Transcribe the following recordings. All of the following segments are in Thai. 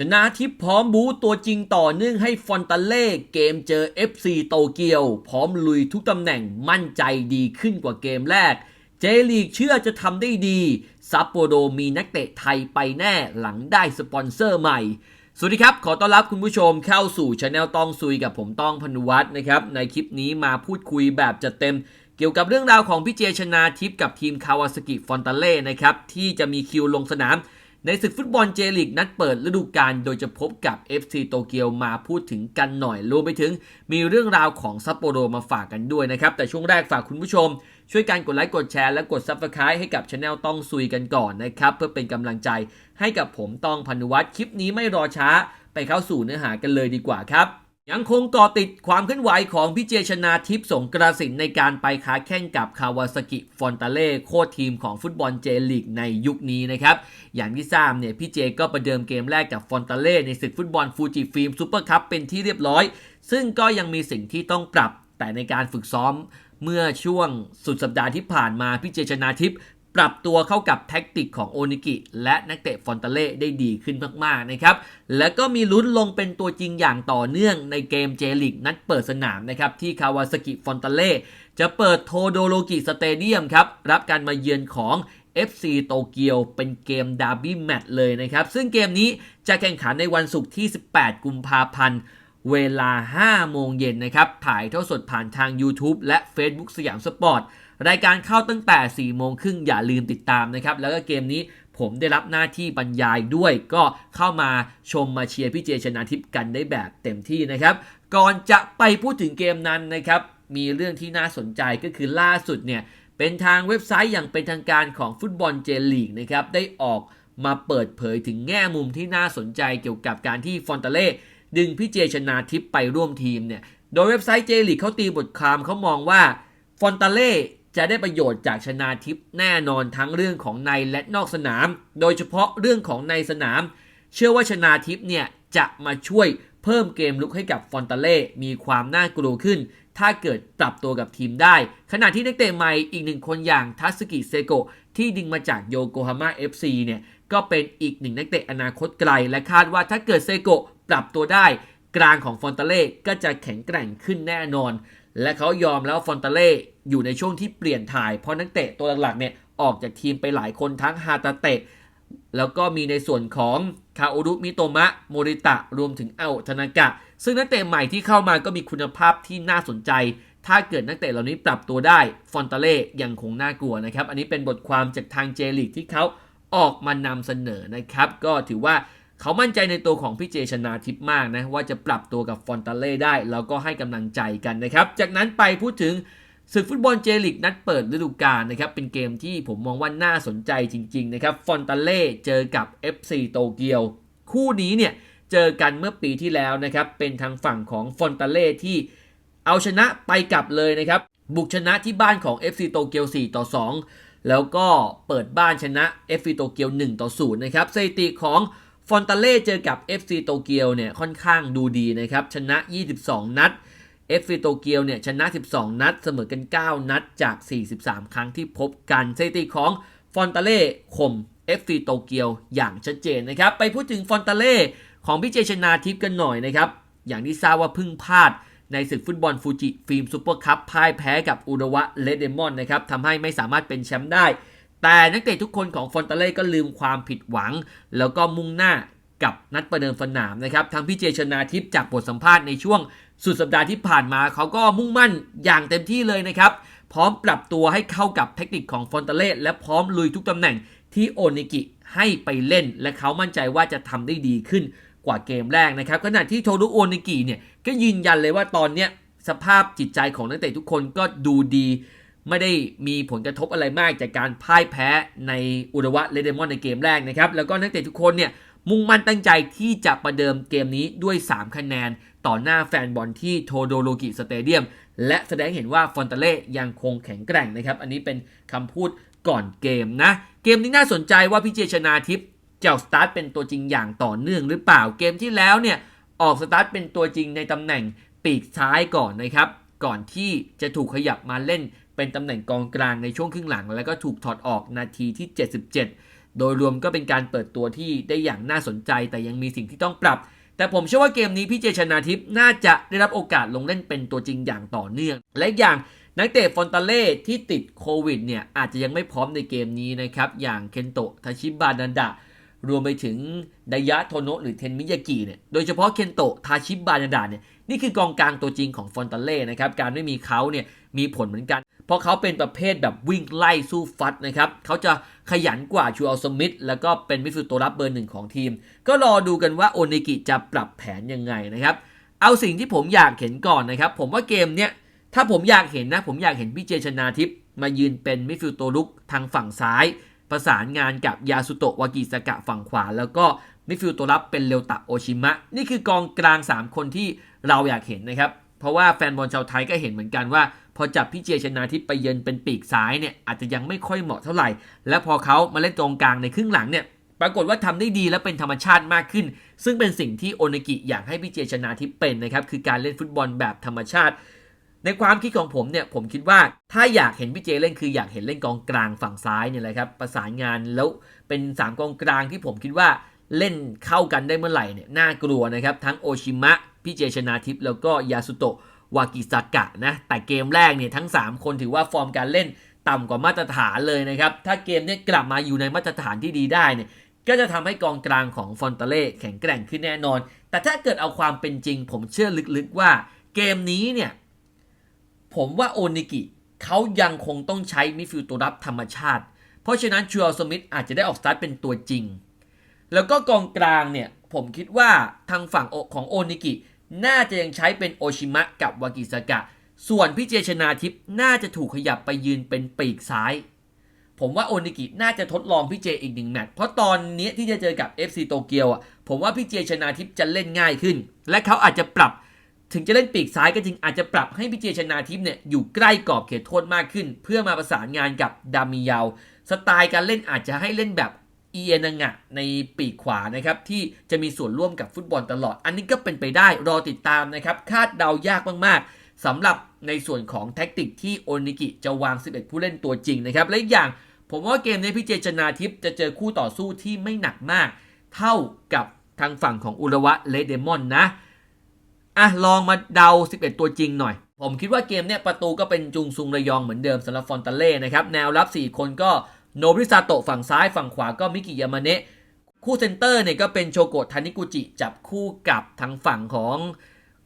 ชนะทิพย์พร้อมบูตัวจริงต่อเนื่องให้ฟอนตาเล่เกมเจอ FC โตเกียว พร้อมลุยทุกตำแหน่งมั่นใจดีขึ้นกว่าเกมแรก เจลีกเชื่อจะทำได้ดี ซัปโปโรมีนักเตะไทยไปแน่หลังได้สปอนเซอร์ใหม่ สวัสดีครับ ขอต้อนรับคุณผู้ชมเข้าสู่ช anel ต้องซุยกับผมต้องพนุวัฒน์นะครับ ในคลิปนี้มาพูดคุยแบบจัดเต็ม เกี่ยวกับเรื่องราวของพี่เจชนาทิพย์กับทีมคาวาสกิฟอนตาเล่นะครับที่จะมีคิวลงสนาม ในศึกฟุตบอลเจลีกนัดเปิดฤดูกาลโดยจะพบกับ FC โตเกียวมาพูดถึงกันหน่อยรวมไปถึง มีเรื่องราวของซัปโปโรมาฝากกันด้วยนะครับ แต่ช่วงแรกฝากคุณผู้ชม ช่วยกันกดไลค์กดแชร์และกด Subscribe ให้กับช anel ต้องซุยกันก่อนนะครับ เพื่อเป็นกำลังใจให้กับผมต้องพันุวัตรคลิปนี้ไม่รอช้า ไปเข้าสู่เนื้อหากันเลยดีกว่าครับ ยังคงกาะติดความเคลื่อนไหวของพี่เจชนาทิพย์สงกระสินในการไปค้าแข่งกับคาวาสกิฟอนตาเล่โค้ชทีมของฟุตบอลเจลีกในยุคนี้นะครับ อย่างที่ทราบเนี่ยพี่เจก็ประเดิมเกมแรกกับฟอนตาเล่ในศึกฟุตบอลฟูจิฟิล์มซูเปอร์คัพเป็นที่เรียบร้อย ซึ่งก็ยังมีสิ่งที่ต้องปรับแต่ในการฝึกซ้อมเมื่อช่วงสุดสัปดาห์ที่ผ่านมาพี่เจชนาทิพย์ ปรับตัวเข้ากับแท็กติกของโอนิกิ และนักเตะฟอนตาเล่ได้ดีขึ้นมากๆนะครับ และก็มีลุ้นลงเป็นตัวจริงอย่างต่อเนื่องในเกมเจลิกนัดเปิดสนามนะครับ ที่คาวาสกิฟอนตาเล่จะเปิดโทโดโรกิสเตเดียมครับ รับการมาเยือนของ FC โตเกียวเป็นเกมดาร์บี้แมตช์เลยนะครับ ซึ่งเกมนี้จะแข่งขันในวันศุกร์ที่ 18 กุมภาพันธ์เวลา 5 โมงเย็นนะครับ ถ่ายเท่าสดผ่านทาง YouTube และ Facebook สยามสปอร์ต รายการเข้าตั้งแต่ 4 โมงครึ่งอย่าลืมติดตามนะครับ แล้วก็เกมนี้ผมได้รับหน้าที่บรรยายด้วย ก็เข้ามาชมมาเชียร์พี่เจชนาทิพย์กันได้แบบเต็มที่นะครับ ก่อนจะไปพูดถึงเกมนั้นนะครับมีเรื่องที่น่าสนใจก็คือล่าสุดเนี่ยเป็นทางเว็บไซต์อย่างเป็นทางการของฟุตบอลเจลีกนะครับได้ออกมาเปิดเผยถึงแง่มุมที่น่าสนใจเกี่ยวกับการที่ฟอนตาเล่ดึงพี่เจชนาทิพย์ไปร่วมทีมเนี่ยโดยเว็บไซต์เจลีกเขาตีบทความเขามองว่าฟอนตาเล่ จะได้ประโยชน์จากชนาทิพย์แน่นอนทั้งเรื่องของในและนอกสนาม โดยเฉพาะเรื่องของในสนาม เชื่อว่าชนาทิพย์เนี่ยจะมาช่วยเพิ่มเกมลุกให้กับฟอนตาเล่มีความน่ากลัวขึ้น ถ้าเกิดปรับตัวกับทีมได้ ขณะที่นักเตะใหม่อีกหนึ่งคนอย่างทัสกิเซโกะที่ดึงมาจากโยโกฮาม่า FC เนี่ยก็เป็นอีกหนึ่งนักเตะอนาคตไกล และคาดว่าถ้าเกิดเซโกะปรับตัวได้ กลางของฟอนตาเล่ก็จะแข็งแกร่งขึ้นแน่นอน และเขายอมแล้วฟอนตาเล่อยู่ในช่วงที่เปลี่ยนถ่าย เพราะนักเตะตัวหลักๆเนี่ยออกจากทีมไปหลายคนทั้งฮาตาเตะ แล้วก็มีในส่วนของคาโอรุมิโตมะโมริตะรวมถึงเอลธนากะ ซึ่งนักเตะใหม่ที่เข้ามาก็มีคุณภาพที่น่าสนใจ ถ้าเกิดนักเตะเหล่านี้ปรับตัวได้ฟอนตาเล่ยังคงน่ากลัวนะครับ อันนี้เป็นบทความจากทางเจลิกที่เขาออกมานำเสนอนะครับ ก็ถือว่า เขามั่นใจในตัวของพี่เจชนาทิพย์มากนะ ว่าจะปรับตัวกับฟอนตาเล่ได้ แล้วก็ให้กำลังใจกันนะครับ จากนั้นไปพูดถึงศึกฟุตบอลเจลิกนัดเปิดฤดูกาลนะครับเป็นเกมที่ผมมองว่าน่าสนใจจริงๆนะครับฟอนตาเล่เจอกับ FC โตเกียว คู่นี้เนี่ยเจอกันเมื่อปีที่แล้วนะครับเป็นทางฝั่งของฟอนตาเล่ที่เอาชนะไปกลับเลยนะครับบุกชนะที่บ้านของ FC โตเกียว 4 ต่อ 2 แล้วก็เปิดบ้านชนะ FC โตเกียว 1 ต่อ 0 นะครับสถิติของ ฟอนตาเล่เจอกับ FC โตเกียวเนี่ยค่อนข้างดูดีนะครับ ชนะ 22 นัด FC โตเกียวเนี่ยชนะ 12 นัด เสมอกัน 9 นัดจาก 43 ครั้งที่พบกันสถิติของฟอนตาเล่ข่ม FC โตเกียวอย่างชัดเจนนะครับ ไปพูดถึงฟอนตาเล่ของพี่เจชนาทิพย์กันหน่อยนะครับ อย่างที่ทราบว่าพึ่งพลาดในศึกฟุตบอลฟูจิฟิล์มซูเปอร์คัพพ่ายแพ้กับอุระวะเลดเดมอนนะครับทำให้ไม่สามารถเป็นแชมป์ได้ แต่นักเตะทุกคนของฟอนตาเล่ก็ลืมความผิดหวัง แล้วก็มุ่งหน้ากับนัดประเดิมสนามนะครับทางพี่เจชนาทิพย์จากบทสัมภาษณ์ในช่วงสุดสัปดาห์ที่ผ่านมาเขาก็มุ่งมั่นอย่างเต็มที่เลยนะครับ พร้อมปรับตัวให้เข้ากับเทคนิคของฟอนตาเล่และพร้อมลุยทุกตำแหน่งที่โอนิกิให้ไปเล่น และเขามั่นใจว่าจะทำได้ดีขึ้นกว่าเกมแรกนะครับขณะที่โทรุโอนิกิเนี่ยก็ยืนยันเลยว่าตอนเนี้ยสภาพจิตใจของนักเตะทุกคนก็ดูดี ไม่ได้มีผลกระทบอะไรมากจากการพ่ายแพ้ในอุระวะเลเดมอนในเกมแรกนะครับ แล้วก็นักเตะทุกคนเนี่ยมุ่งมั่นตั้งใจที่จะประเดิมเกมนี้ด้วย 3 คะแนน ต่อหน้าแฟนบอลที่โทโดโรกิสเตเดียม และแสดงเห็นว่าฟอนเตเล่ยังคงแข็งแกร่งนะครับ อันนี้เป็นคำพูดก่อนเกมนะ เกมนี้น่าสนใจว่าพี่เจชนาทิพย์จะสตาร์ทเป็นตัวจริงอย่างต่อเนื่องหรือเปล่าเกมที่แล้วเนี่ยออกสตาร์ทเป็นตัวจริงในตำแหน่งปีกซ้ายก่อนนะครับ ก่อนที่จะถูกขยับมาเล่น เป็นตำแหน่งกองกลางในช่วงครึ่งหลัง แล้วก็ถูกถอดออกนาทีที่ 77 โดยรวมก็เป็นการเปิดตัวที่ได้อย่างน่าสนใจ แต่ยังมีสิ่งที่ต้องปรับ แต่ผมเชื่อว่าเกมนี้พี่เจชนาทิพย์น่าจะได้รับโอกาสลงเล่นเป็นตัวจริงอย่างต่อเนื่อง และอย่างนักเตะฟอนตาเล่ที่ติดโควิดเนี่ยอาจจะยังไม่พร้อมในเกมนี้นะครับอย่างเคนโตะทาชิบานันดะรวมไปถึงไดยะโทโนะหรือเทนมิยากิเนี่ย โดยเฉพาะเคนโตะทาชิบานันดะเนี่ย นี่คือกองกลางตัวจริงของฟอนตาเล่นะครับ การไม่มีเขาเนี่ยมีผลเหมือนกัน เพราะเขาเป็นประเภทแบบวิ่งไล่สู้ฟัดนะครับเขาจะขยันกว่าชูอัลสมิธแล้วก็เป็นมิดฟิลด์ตัวรับเบอร์หนึ่งของทีม ก็รอดูกันว่าโอนิกิจะปรับแผนยังไงนะครับ เอาสิ่งที่ผมอยากเห็นก่อนนะครับ ผมว่าเกมเนี้ยถ้าผมอยากเห็นนะ ผมอยากเห็นพี่เจชนาทิพย์มายืนเป็นมิดฟิลด์ตัวลุกทางฝั่งซ้าย ประสานงานกับยาสุโตะวากิสกะฝั่งขวา แล้วก็มิดฟิลด์ตัวรับเป็นเรวตะโอชิมะนี่คือกองกลาง 3 คนที่เราอยากเห็นนะครับ เพราะว่าแฟนบอลชาวไทยก็เห็นเหมือนกันว่า พอจับพี่เจชนาทิพย์ไปเยือนเป็นปีกซ้ายเนี่ยอาจจะยังไม่ค่อยเหมาะเท่าไหร่ และพอเขามาเล่นตรงกลางในครึ่งหลังเนี่ยปรากฏว่าทำได้ดีและเป็นธรรมชาติมากขึ้น ซึ่งเป็นสิ่งที่โอนากิอยากให้พี่เจชนาทิพย์เป็นนะครับคือการเล่นฟุตบอลแบบธรรมชาติ ในความคิดของผมเนี่ยผมคิดว่าถ้าอยากเห็นพี่เจเล่นคืออยากเห็นเล่นกองกลางฝั่งซ้ายเนี่ยแหละครับประสานงานแล้วเป็น3กองกลางที่ผมคิดว่าเล่นเข้ากันได้เมื่อไหร่เนี่ยน่ากลัวนะครับทั้งโอชิมะพี่เจชนาทิพย์แล้วก็ยาสุโตะ วากิซากะนะแต่เกมแรกเนี่ยทั้ง 3 คนถือว่าฟอร์มการเล่นต่ำกว่ามาตรฐานเลยนะครับ ถ้าเกมนี้กลับมาอยู่ในมาตรฐานที่ดีได้เนี่ยก็จะทำให้กองกลางของฟอนเตเล่แข็งแกร่งขึ้นแน่นอน แต่ถ้าเกิดเอาความเป็นจริง ผมเชื่อลึกๆว่าเกมนี้เนี่ยผมว่าโอนิกิเขายังคงต้องใช้มิดฟิลด์ตัวรับธรรมชาติ เพราะฉะนั้นชัวร์สมิธอาจจะได้ออกสตาร์ทเป็นตัวจริง แล้วก็กองกลางเนี่ยผมคิดว่าทางฝั่งของโอนิกิ น่าจะยังใช้เป็นโอชิมะกับวากิสกะ ส่วนพี่เจชนาทิพย์น่าจะถูกขยับไปยืนเป็นปีกซ้าย ผมว่าโอนิกิน่าจะทดลองพี่เจอีกหนึ่งแมตช์เพราะตอนนี้ที่จะเจอกับ FC โตเกียวอะผมว่าพี่เจชนาทิพย์จะเล่นง่ายขึ้น และเขาอาจจะปรับถึงจะเล่นปีกซ้ายก็จริงอาจจะปรับให้พี่เจชนาทิพย์เนี่ยอยู่ใกล้กรอบเขตโทษมากขึ้น เพื่อมาประสานงานกับดามิยาว สไตล์การเล่นอาจจะให้เล่นแบบ เอียนังะในปีกขวานะครับที่จะมีส่วนร่วมกับฟุตบอลตลอด อันนี้ก็เป็นไปได้รอติดตามนะครับ คาดเดายากมากๆสำหรับในส่วนของแท็กติกที่โอนิกิจะวาง 11 ผู้เล่นตัวจริงนะครับ และอีกอย่างผมว่าเกมนี้พี่เจชนาทิพย์จะเจอคู่ต่อสู้ที่ไม่หนักมาก เท่ากับทางฝั่งของอุระวะเลเดมอนนะอะลองมาเดา 11 ตัวจริงหน่อย ผมคิดว่าเกมเนี้ยประตูก็เป็นจุงซุงระยองเหมือนเดิมสำหรับฟอนตาเล่นะครับแนวรับ 4 คนก็ โนบริซาโตะฝั่งซ้ายฝั่งขวาก็มิกิยามาเนะคู่เซนเตอร์เนี่ยก็เป็นโชโกะทานิกุจิจับคู่กับทางฝั่งของ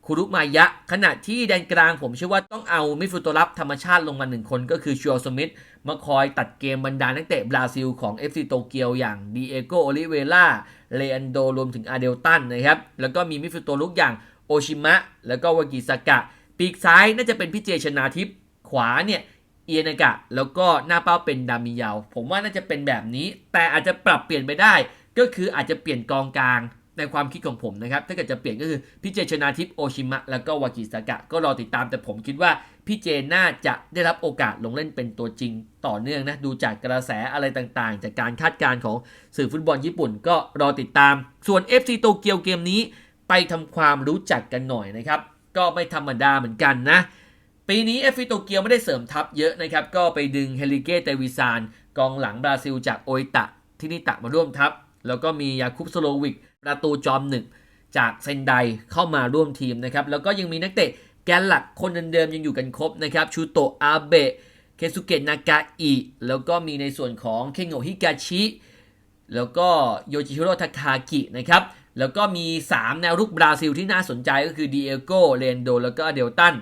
คุรุมายะ ขณะที่แดนกลางผมเชื่อว่าต้องเอามิฟิลด์ตัวรับธรรมชาติลงมาหนึ่งคนก็คือชัวสมิธมาคอยตัดเกมบรรดานักเตะบราซิลของ FC โตเกียวอย่างดีเอโกโอลิเวล่าเลอันโดรวมถึงอาเดลตันนะครับ แล้วก็มีมิฟิลด์ตัวลุกอย่างโอชิมะ แล้วก็วากิสากะ ปีกซ้ายน่าจะเป็นพี่เจชนาทิพย์ขวาเนี่ย เอียนากะ แล้วก็หน้าเป้าเป็นดามิยาวผมว่าน่าจะเป็นแบบนี้ แต่อาจจะปรับเปลี่ยนไปได้ ก็คืออาจจะเปลี่ยนกองกลางในความคิดของผมนะครับ ถ้าเกิดจะเปลี่ยนก็คือพี่เจชนาทิพย์โอชิมะ แล้วก็วากิสากะ ก็รอติดตามแต่ผมคิดว่าพี่เจน่าจะได้รับโอกาสลงเล่นเป็นตัวจริงต่อเนื่องนะ ดูจากกระแสอะไรต่างๆ จากการคาดการณ์ของสื่อฟุตบอลญี่ปุ่นก็รอติดตาม ส่วน FC โตเกียวเกมนี้ ไปทำความรู้จักกันหน่อยนะครับ ก็ไม่ธรรมดาเหมือนกันนะ ปีนี้เอฟฟิโตเกียวไม่ได้เสริมทัพเยอะนะครับ ก็ไปดึงเฮลิเกเตวิซานกองหลังบราซิลจากโอิตะที่นิตะมาร่วมทัพ แล้วก็มียาคุปสโลวิก ประตูจอมหนึ่งจากเซนไดเข้ามาร่วมทีมนะครับ แล้วก็ยังมีนักเตะแกนหลักคนเดิมๆยังอยู่กันครบนะครับ ชูโตะอาเบะ เคซุเกะนากาอิ แล้วก็มีในส่วนของเคงโงฮิกาชิ แล้วก็โยจิฮิโร่ทาคากินะครับ แล้วก็มี 3 แนวรุกบราซิลที่น่าสนใจก็คือดีเอโกเรนโด แล้วก็เดลตัน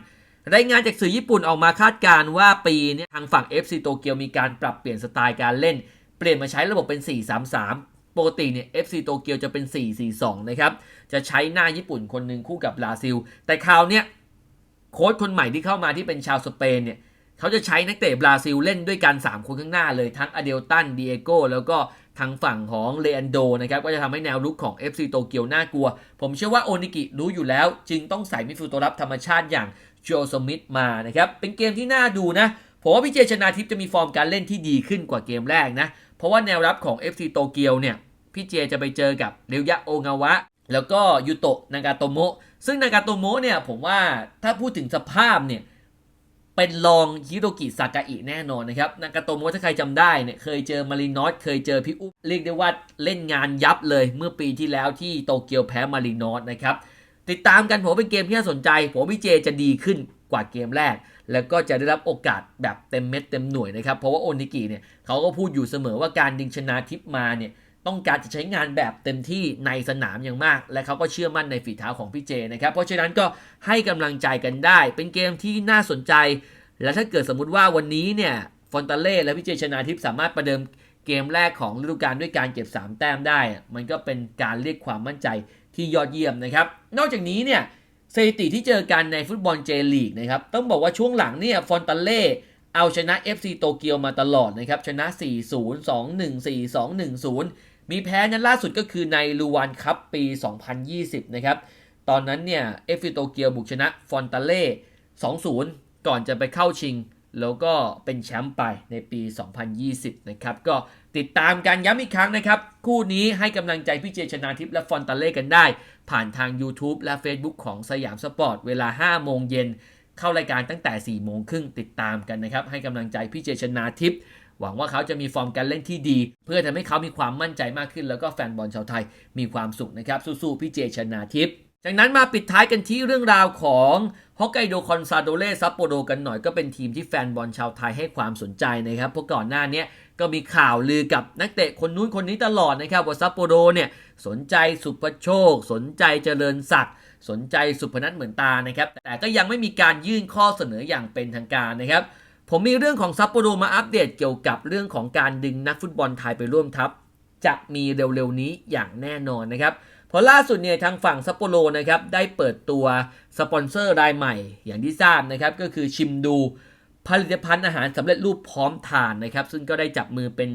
รายงานจากสื่อญี่ปุ่นออกมาคาดการณ์ว่าปีนี้ทางฝั่ง FC โตเกียวมีการปรับเปลี่ยนสไตล์การเล่น เปลี่ยนมาใช้ระบบเป็น 4-3-3 ปกติเนี่ย FC โตเกียวจะเป็น 4-4-2 นะครับ จะใช้หน้าญี่ปุ่นคนหนึ่งคู่กับบราซิล แต่คราวเนี้ยโค้ชคนใหม่ที่เข้ามาที่เป็นชาวสเปนเนี่ยเขาจะใช้นักเตะบราซิลเล่นด้วยกัน 3 คนข้างหน้าเลยทั้งอเดลตันดีเอโกแล้วก็ทางฝั่งของเลอันโดนะครับก็จะทำให้แนวรุกของ FC โตเกียวน่ากลัว ผมเชื่อว่าโอนิกิรู้อยู่แล้ว จึงต้องใส่มิดฟิลด์ตัวรับธรรมชาติอย่าง โจสมิธมานะครับ เป็นเกมที่น่าดูนะ ผมว่าพี่เจชนาทิพย์จะมีฟอร์มการเล่นที่ดีขึ้นกว่าเกมแรกนะ เพราะว่าแนวรับของ FC โตเกียวเนี่ย พี่เจจะไปเจอกับเรียวยะโองาวะ แล้วก็ยูโตะนากาโตโมะ ซึ่งนากาโตโมะเนี่ยผมว่าถ้าพูดถึงสภาพเนี่ยเป็นรองฮิโรกิซากาอิแน่นอนนะครับ นากาโตโมะถ้าใครจำได้เนี่ยเคยเจอมารินอสเคยเจอพี่อุ๊บเรียกได้ว่าเล่นงานยับเลยเมื่อปีที่แล้วที่โตเกียวแพ้มารินอสนะครับ ติดตามกันผมเป็นเกมที่น่าสนใจ ผมพี่เจจะดีขึ้นกว่าเกมแรก แล้วก็จะได้รับโอกาสแบบเต็มเม็ดเต็มหน่วยนะครับ เพราะว่าโอนิกิเนี่ยเขาก็พูดอยู่เสมอว่าการดึงชนะทิปมาเนี่ยต้องการจะใช้งานแบบเต็มที่ในสนามอย่างมาก และเขาก็เชื่อมั่นในฝีเท้าของพี่เจนะครับ เพราะฉะนั้นก็ให้กำลังใจกันได้ เป็นเกมที่น่าสนใจ และถ้าเกิดสมมุติว่าวันนี้เนี่ยฟอนตาเล่และพี่เจชนาทิพสามารถประเดิมเกมแรกของฤดูกาลด้วยการเก็บ 3 แต้มได้ มันก็เป็นการเรียกความมั่นใจ ที่ยอดเยี่ยมนะครับ นอกจากนี้เนี่ยสถิติที่เจอกันในฟุตบอลเจลีกนะครับ ต้องบอกว่าช่วงหลังเนี่ยฟอนตาเล่เอาชนะ FC โตเกียวมาตลอดนะครับ ชนะ 4-0 2-1 4-2 1-0 มีแพ้นั้นล่าสุดก็คือในลูวานคัพปี 2020 นะครับ ตอนนั้นเนี่ย FC โตเกียวบุกชนะฟอนตาเล่ 2-0 ก่อนจะไปเข้าชิง แล้วก็เป็นแชมป์ไปในปี 2020 นะครับ ก็ติดตามการย้ำอีกครั้งนะครับ คู่นี้ให้กำลังใจพี่เจชนาทิพย์และฟอนตาเล่กันได้ ผ่านทาง YouTube และ Facebook ของสยามสปอร์ต เวลา 5 โมงเย็น เข้ารายการตั้งแต่ 4 โมงครึ่งติดตามกันนะครับ ให้กำลังใจพี่เจชนาทิพย์หวังว่าเขาจะมีฟอร์มการเล่นที่ดี เพื่อทำให้เขามีความมั่นใจมากขึ้น แล้วก็แฟนบอลชาวไทยมีความสุขนะครับสู้ๆพี่เจชนาทิพย์ จากนั้นมาปิดท้ายกันที่เรื่องราวของฮอกไกโดคอนซาโดเล่ซัปโปโรกันหน่อยก็เป็นทีมที่แฟนบอลชาวไทยให้ความสนใจนะครับเพราะก่อนหน้านี้ก็มีข่าวลือกับนักเตะคนนู้นคนนี้ตลอดนะครับว่าซัปโปโรเนี่ยสนใจสุภโชค สนใจเจริญศักดิ์สนใจสุพนัทเหมือนตานะครับ แต่ก็ยังไม่มีการยื่นข้อเสนออย่างเป็นทางการนะครับ ผมมีเรื่องของซัปโปโรมาอัปเดตเกี่ยวกับเรื่องของการดึงนักฟุตบอลไทยไปร่วมทัพ จะมีเร็วๆนี้อย่างแน่นอนนะครับ เพราะล่าสุดเนี่ยทางฝั่งซัปโปโรนะครับได้เปิดตัวสปอนเซอร์รายใหม่ อย่างที่ทราบนะครับก็คือชิมดูผลิตภัณฑ์อาหารสำเร็จรูปพร้อมทานนะครับ ซึ่งก็ได้จับมือเป็น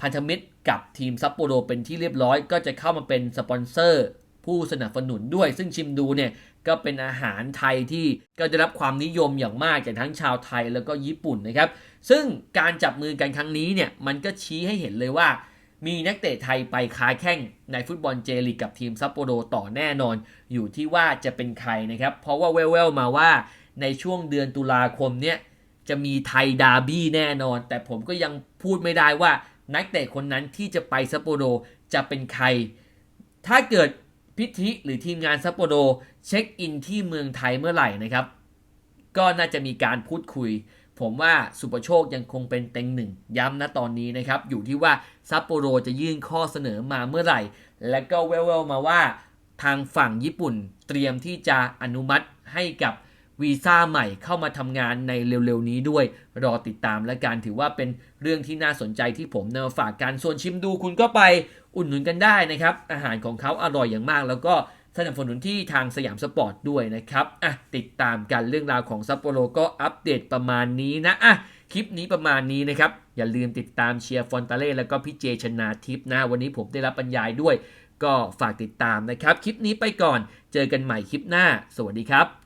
พันธมิตรกับทีมซัปโปโรเป็นที่เรียบร้อย ก็จะเข้ามาเป็นสปอนเซอร์ผู้สนับสนุนด้วย ซึ่งชิมดูเนี่ยก็เป็นอาหารไทยที่ก็ได้รับความนิยมอย่างมากจากทั้งชาวไทยแล้วก็ญี่ปุ่นนะครับ ซึ่งการจับมือกันครั้งนี้เนี่ยมันก็ชี้ให้เห็นเลยว่า มีนักเตะไทยไปค้าแข่งในฟุตบอลเจลีกกับทีมซัปโปโรต่อแน่นอน อยู่ที่ว่าจะเป็นใครนะครับ เพราะว่าแววๆมาว่าในช่วงเดือนตุลาคมเนี่ยจะมีไทยดาร์บี้แน่นอน แต่ผมก็ยังพูดไม่ได้ว่านักเตะคนนั้นที่จะไปซัปโปโรจะเป็นใคร ถ้าเกิดพิธีหรือทีมงานซัปโปโรเช็คอินที่เมืองไทยเมื่อไหร่นะครับ ก็น่าจะมีการพูดคุย ผมว่าสุปโชคยังคงเป็นเต็งหนึ่งย้ำนะตอนนี้นะครับ อยู่ที่ว่าซัปโปโรจะยื่นข้อเสนอมาเมื่อไหร่ และก็แววๆมาว่าทางฝั่งญี่ปุ่นเตรียมที่จะอนุมัติให้กับวีซ่าใหม่เข้ามาทำงานในเร็วๆนี้ด้วย รอติดตามและการถือว่าเป็นเรื่องที่น่าสนใจที่ผมนำมาฝากกันส่วนชิมดูคุณก็ไปอุดหนุนกันได้นะครับ อาหารของเขาอร่อยอย่างมากแล้วก็ สนับสนุนที่ทางสยามสปอร์ตด้วยนะครับอะติดตามกันเรื่องราวของซัปโปโรก็อัปเดตประมาณนี้นะอะคลิปนี้ประมาณนี้นะครับ อย่าลืมติดตามเชียร์ฟอนตาเล่แล้วก็พี่เจชนาทิพย์นะ วันนี้ผมได้รับบรรยายด้วย ก็ฝากติดตามนะครับ คลิปนี้ไปก่อน เจอกันใหม่คลิปหน้า สวัสดีครับ